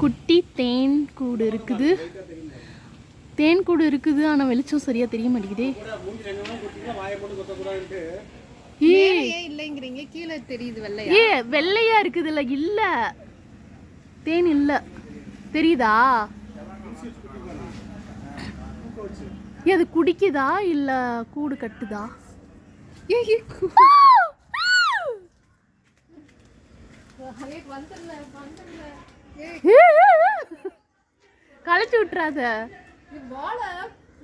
குட்டி தேன் கூடு இருக்குது. தேன் கூடு இருக்குது ஆனால் வெளிச்சம் சரியா தெரிய மாட்டேங்குதே. இல்லைங்கிறீங்க. கீழே தெரியுது வெள்ளையா? ஏ வெள்ளையா இருக்குதுல்ல இல்ல. தேன் இல்ல. தெரியுதா? அது குடிக்குதா இல்ல கூடு கட்டுதா? ஏ, ஏ, ஏ. களைச்சு விட்டுறாத.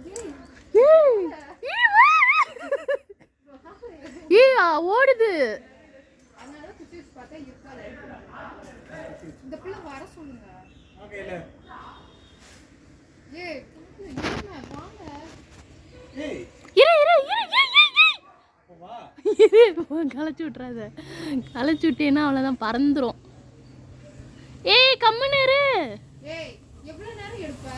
ஏய், ஏய், ஏய். ஏய், ஆ, ஓடுது. அதனால குச்சி வச்சு பார்த்தா இருக்காது. இந்த பிள்ளை வர சொல்லுங்க ஏய் இருங்க, வாங்க இரு இரு இரு ஏய், ஏய், களைச்சு விட்டுறாத. களைச்சு விட்டேன்னா அவ்வளோதான் பறந்துரும். ஏய் கம்முன்னு இரு ஏய் எவ்வளவு நேரம் எடுப்ப?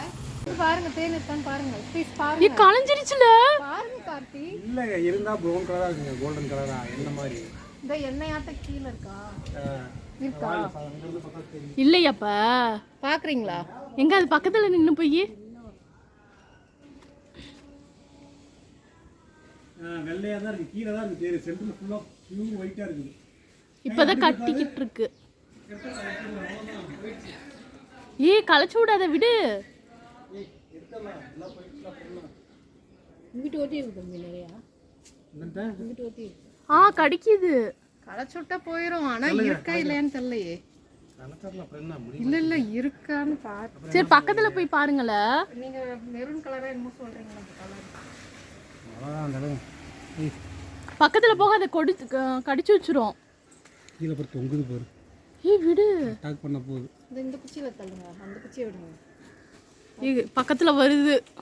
பாருங்க தேன் இருக்கான்னு பாருங்க. ப்ளீஸ் பாருங்க. களைஞ்சிருச்சுல. பாருங்க கார்த்தி. இல்லைங்க இருந்தா ப்ரௌன் கலரா இருக்குங்க கோல்டன் கலரா என்ன மாதிரி? இந்த எண்ணெயாட்ட கீழே இருக்கா? இருக்கா? இல்லையாப்பா. பாக்குறீங்களா? எங்க அது பக்கத்துல நின்று போய்? வெள்ளையா தான் இருக்கு. கீழே தான் இருக்கு தேரு. சென்டர்ல ஃபுல்லா பியூர் ஒயிட்டா இருக்குது. இப்பதான் கட்டிக்கிட்டு இருக்கு. ஏய் களைச்சு விடாத விடு. இங்கிட்டு ஓட்டி இருக்கு நிறையா. இங்கிட்டு ஓட்டி ஆ கடிக்குது. களைச்சுட்டா போயிரும் ஆனா இருக்கா இல்லையான்னு தெரியலையே. இல்ல இல்ல இருக்கான்னு பாரு சரி பக்கத்துல போய் பாருங்களேன். நீங்க மெரூன் கலரா என்னமோ சொல்றீங்களா அந்த கலர் பக்கத்துல போகாத கொடி க- கடிச்சு வச்சிரும். கீழே பாரு தொங்குது பாரு. ஏய் விடு. அட்டாக் பண்ண போகுது. இந்த இந்த குச்சியில தள்ளுங்க. அந்த குச்சியை விடுங்க. ஏய், பக்கத்துல வருது.